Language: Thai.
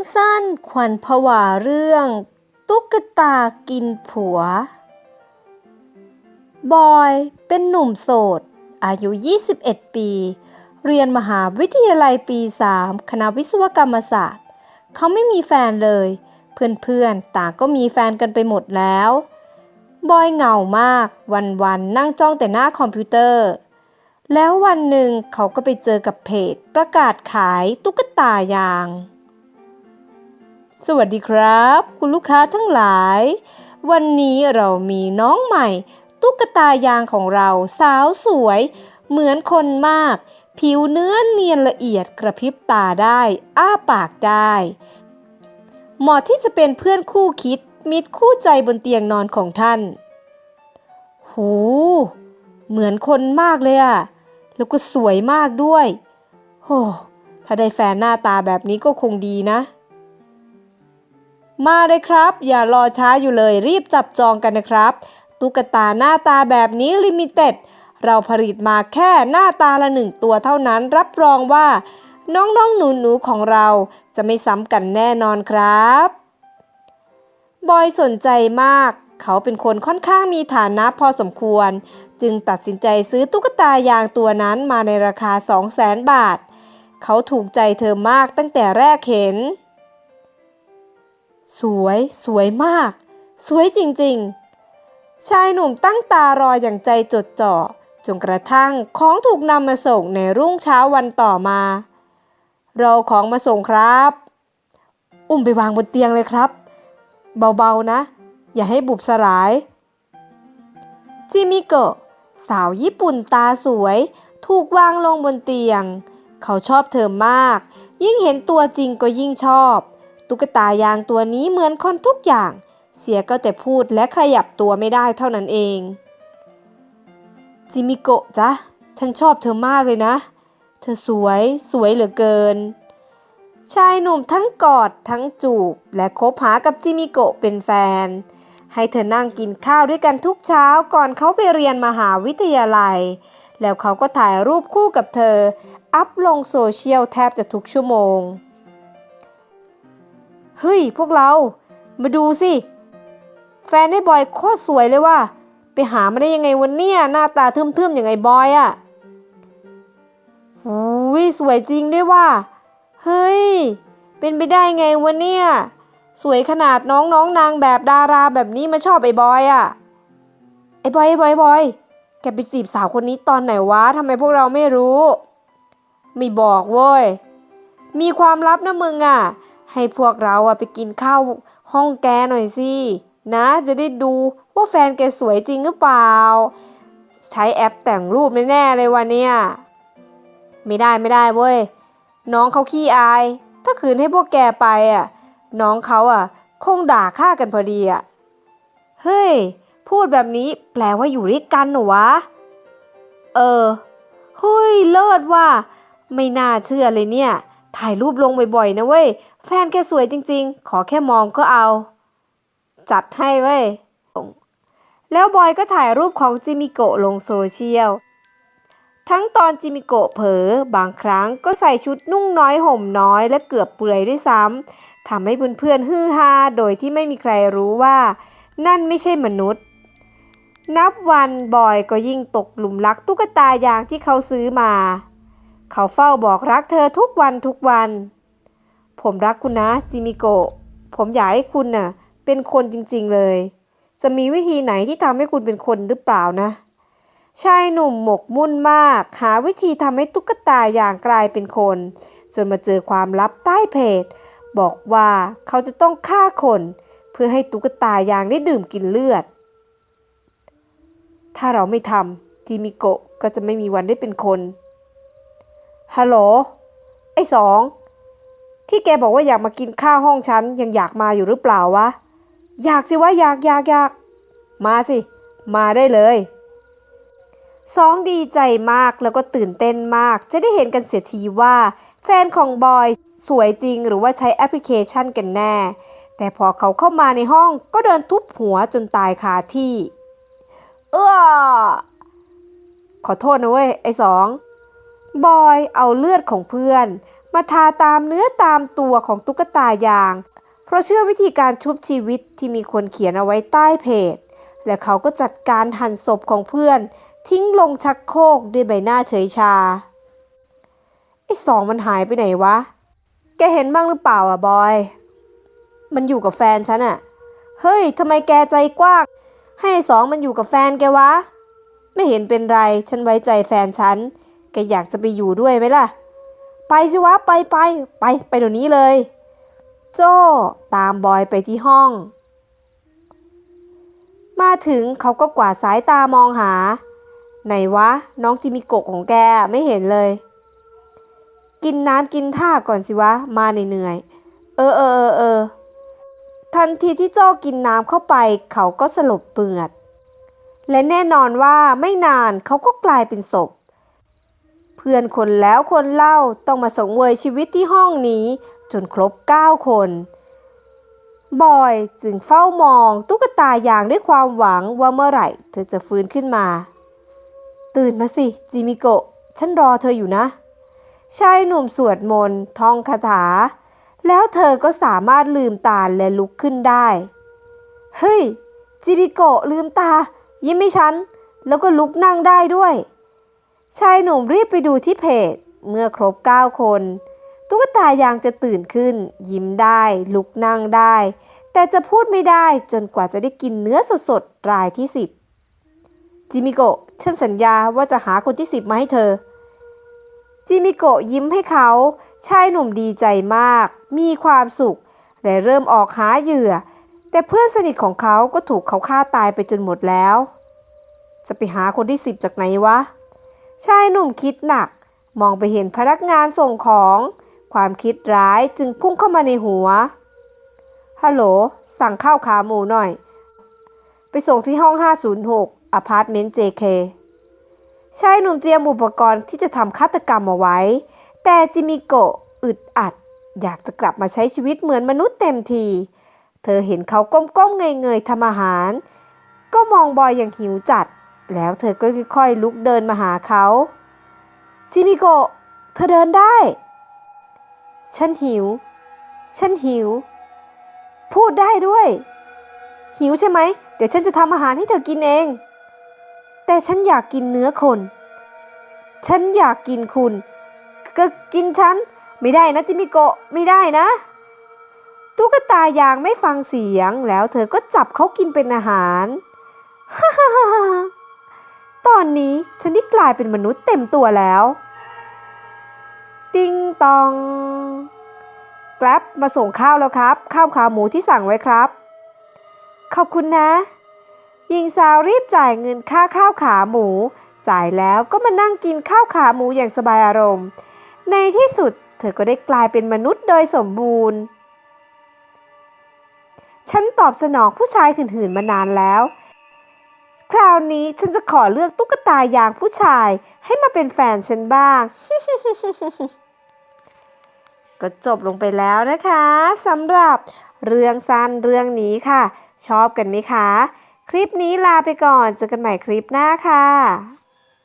รื่องสั้นขวัญผวาเรื่อง ตุ๊กตากินผัว บอยเป็นหนุ่มโสด อายุ 21 ปี เรียนมหาวิทยาลัยปี 3 คณะวิศวกรรมศาสตร์ เขาไม่มีแฟนเลย เพื่อนๆ ต่างก็มีแฟนกันไปหมดแล้ว บอยเหงามาก วันๆ นั่งจ้องแต่หน้าคอมพิวเตอร์แล้ววันหนึ่งเขาก็ไปเจอกับเพจประกาศขายตุ๊กตายาง สวัสดีครับ คุณลูกค้าทั้งหลาย วันนี้เรามีน้องใหม่ ตุ๊กตายางของเราสาวสวย เหมือนคนมาก ผิวเนื้อเนียนละเอียดกระพริบตาได้ อ้าปากได้ เหมาะที่จะเป็นเพื่อนคู่คิด มิตรคู่ใจบนเตียงนอนของท่าน หู เหมือนคนมากเลยอะแล้วก็สวยมากด้วยโหถ้าได้แฟนหน้าตาแบบนี้ก็คงดีนะ มาเลยครับ อย่ารอช้าอยู่เลยรีบจับจองกันนะครับ ตุ๊กตาหน้าตาแบบนี้ลิมิเต็ด เราผลิตมาแค่หน้าตาละหนึ่งตัวเท่านั้นรับรองว่า น้องๆหนูๆของเราจะไม่ซ้ำกันแน่นอนครับ บอยสนใจมาก เขาเป็นคนค่อนข้างมีฐานะพอสมควร จึงตัดสินใจซื้อตุ๊กตายางตัวนั้นมาในราคา 200,000 บาท เขาถูกใจเธอมากตั้งแต่แรกเห็น สวยสวยมาก สวยจริงๆ ชายหนุ่มตั้งตารออย่างใจจดจ่อจนกระทั่งของถูกนำมาส่งในรุ่งเช้าวันต่อมา เราของมาส่งครับ อุ้มไปวางบนเตียงเลยครับ เบาๆนะ อย่าให้บุบสลาย จิมิโกะสาวญี่ปุ่นตาสวย ถูกวางลงบนเตียง เขาชอบเธอมาก ยิ่งเห็นตัวจริงก็ยิ่งชอบ ตุ๊กตายางตัวนี้เหมือนคนทุกอย่าง เสียก็แต่พูดและขยับตัวไม่ได้เท่านั้นเอง จิมิโกะจ๊ะ ฉันชอบเธอมากเลยนะ เธอสวยสวยเหลือเกิน ชายหนุ่มทั้งกอดทั้งจูบ และคบหากับจิมิโกะเป็นแฟน ให้เธอนั่งกินข้าวด้วยกันทุกเช้าก่อนเขาไปเรียนมหาวิทยาลัย แล้วเขาก็ถ่ายรูปคู่กับเธอ อัพลงโซเชียลแทบจะทุกชั่วโมง เฮ้ยพวกเรา มาดูสิ แฟนให้บอยโคตรสวยเลยว่ะไปหามาได้ยังไงวันเนี้ยหน้าตาเทึมๆอย่างไงบอยอะ่ะอุ้ยสวยจริงด้วยว่ะเฮ้ย เป็นไปได้ไงวันเนี้ยสวยขนาดน้องน้องนางแบบดาราแบบนี้มาชอบไอ้บอยอะ่ะ ไอ้บอยไอ้บอยไอ้บอย แกไปจีบสาวคนนี้ตอนไหนวะทำไมพวกเราไม่รู้ ไม่บอกเว้ย มีความลับนะมึงอะ ให้พวกเราอะไปกินข้าวห้องแกหน่อยสินะจะได้ดูว่าแฟนแกสวยจริงหรือเปล่า ใช้แอปแต่งรูปแน่ๆเลยวันเนี้ยไม่ได้ไม่ได้เว้ยน้องเขาขี้อาย ถ้าคืนให้พวกแกไปอะน้องเขาอะ คงด่าฆ่ากันพอดีอะเฮ้ย พูดแบบนี้แปลว่าอยู่ด้วยกันหรอวะ เออเฮ้ยเลิศว่ะไม่น่าเชื่อเลยเนี่ย ถ่ายรูปลงบ่อยๆนะเว้ย แฟนแกสวยจริง ๆ ขอแค่มองก็เอา จัดให้เว้ย แล้วบอยก็ถ่ายรูปของจิมิโกะลงโซเชียล ทั้งตอนจิมิโกะเผลอบางครั้งก็ใส่ชุดนุ่งน้อยห่มน้อยและเกือบเปลือยด้วยซ้ำทำให้เพื่อนๆฮือฮาโดยที่ไม่มีใครรู้ว่า นั่นไม่ใช่มนุษย์นับวันบอยก็ยิ่งตกหลุมรักตุ๊กตายางที่เขาซื้อมา เขาเฝ้าบอกรักเธอทุกวันทุกวัน ผมรักคุณนะจิมิโกะ ผมอยากให้คุณน่ะเป็นคนจริงๆเลย จะมีวิธีไหนที่ทำให้คุณเป็นคนหรือเปล่านะ ชายหนุ่มหมกมุ่นมาก หาวิธีทำให้ตุ๊กตาอย่างกลายเป็นคน จนมาเจอความลับใต้เพจ บอกว่าเขาจะต้องฆ่าคน เพื่อให้ตุ๊กตายางได้ดื่มกินเลือด ถ้าเราไม่ทำจิมิโกะก็จะไม่มีวันได้เป็นคน ฮัลโหล ไอ้สอง ที่แกบอกว่าอยากมากินข้าวห้องฉัน ยังอยากมาอยู่หรือเปล่าวะ อยากสิวะอยากอยากอยาก มาสิ มาได้เลยสองดีใจมากแล้วก็ตื่นเต้นมาก จะได้เห็นกันเสียทีว่า แฟนของบอยสวยจริงหรือว่าใช้แอปพลิเคชันกันแน่ แต่พอเขาเข้ามาในห้องก็เดินทุบหัวจนตายคาที่ เออขอโทษนะเว้ย ไอ้สอง บอยเอาเลือดของเพื่อน มาทาตามเนื้อตามตัวของตุ๊กตายาง เพราะเชื่อวิธีการชุบชีวิตที่มีคนเขียนเอาไว้ใต้เพจ และเขาก็จัดการหั่นศพของเพื่อน ทิ้งลงชักโครกด้วยใบหน้าเฉยชา ไอ้สองมันหายไปไหนวะ แกเห็นบ้างหรือเปล่าอะบอย มันอยู่กับแฟนฉันอะเฮ้ยทำไมแกใจกว้าง ให้ไอ้สองมันอยู่กับแฟนแกวะ ไม่เห็นเป็นไร ฉันไว้ใจแฟนฉัน แกอยากจะไปอยู่ด้วยไหมล่ะ ไปสิวะไปไปไปไปเดี๋ยวนี้เลย โจ้ตามบอยไปที่ห้อง มาถึงเขาก็กวาดสายตามองหา ไหนวะ น้องจิมิโกะของแกไม่เห็นเลย กินน้ำกินท่าก่อนสิวะ มาเหนื่อยเออเออเออเออทันทีที่โจ้กินน้ำเข้าไป เขาก็สลบเปือด และแน่นอนว่าไม่นานเขาก็กลายเป็นศพ เพื่อนคนแล้วคนเล่าต้องมาสงเวยชีวิตที่ห้องนี้ จนครบ 9 คน บอยจึงเฝ้ามองตุ๊กตาอย่างด้วยความหวังว่าเมื่อไหร่ เธอจะฟื้นขึ้นมา ตื่นมาสิ จิมิโกะ ฉันรอเธออยู่นะ ชายหนุ่มสวดมนต์ท่องคาถา แล้วเธอก็สามารถลืมตาและลุกขึ้นได้ เฮ้ยจิมิโกะลืมตา ยิ้มให้ฉัน แล้วก็ลุกนั่งได้ด้วย ชายหนุ่มรีบไปดูที่เพจ เมื่อครบ 9 คน ตุ๊กตายางจะตื่นขึ้น ยิ้มได้ ลุกนั่งได้ แต่จะพูดไม่ได้จนกว่าจะได้กินเนื้อสดๆ รายที่ 10 จิมิโกะฉันสัญญาว่าจะหาคนที่ 10 มาให้เธอ จิมิโกะยิ้มให้เขา ชายหนุ่มดีใจมาก มีความสุข และเริ่มออกหาเหยื่อ แต่เพื่อนสนิทของเขาก็ถูกเขาฆ่าตายไปจนหมดแล้ว จะไปหาคนที่ 10 จากไหนวะ ชายหนุ่มคิดหนัก มองไปเห็นพนักงานส่งของ ความคิดร้ายจึงพุ่งเข้ามาในหัว ฮัลโหล สั่งข้าวขาหมูหน่อย ไปส่งที่ห้อง 506 อพาร์ตเมนต์ JK ชายหนุ่มเตรียมอุปกรณ์ที่จะทำฆาตกรรมเอาไว้ แต่จิมิโกะอึดอัด อยากจะกลับมาใช้ชีวิตเหมือนมนุษย์เต็มที เธอเห็นเขาก้มๆเงยๆทำอาหาร ก็มองบอยอย่างหิวจัด แล้วเธอก็ค่อยๆลุกเดินมาหาเขาจิมิโกะเธอเดินได้ ฉันหิว ฉันหิว พูดได้ด้วย หิวใช่ไหม เดี๋ยวฉันจะทำอาหารให้เธอกินเอง แต่ฉันอยากกินเนื้อคน ฉันอยากกินคุณ ก็กินฉัน ไม่ได้นะจิมิโกะ ไม่ได้นะ ตุ๊กตายางไม่ฟังเสียง แล้วเธอก็จับเขากินเป็นอาหารฮ่าฮ่า ตอนนี้ฉันได้กลายเป็นมนุษย์เต็มตัวแล้ว ติ้งตอง แกร็บมาส่งข้าวแล้วครับ ข้าวขาหมูที่สั่งไว้ครับ ขอบคุณนะหญิงสาวรีบจ่ายเงินค่าข้าวขาหมู จ่ายแล้วก็มานั่งกินข้าวขาหมูอย่างสบายอารมณ์ ในที่สุดเธอก็ได้กลายเป็นมนุษย์โดยสมบูรณ์ ฉันตอบสนองผู้ชายหื่นๆมานานแล้ว คราวนี้ฉันจะขอเลือกตุ๊กตายางผู้ชายให้มาเป็นแฟนฉันบ้าง ก็จบลงไปแล้วนะคะสำหรับเรื่องสั้นเรื่องนี้ค่ะ ชอบกันไหมคะ คลิปนี้ลาไปก่อนเจอกันใหม่คลิปหน้าค่ะ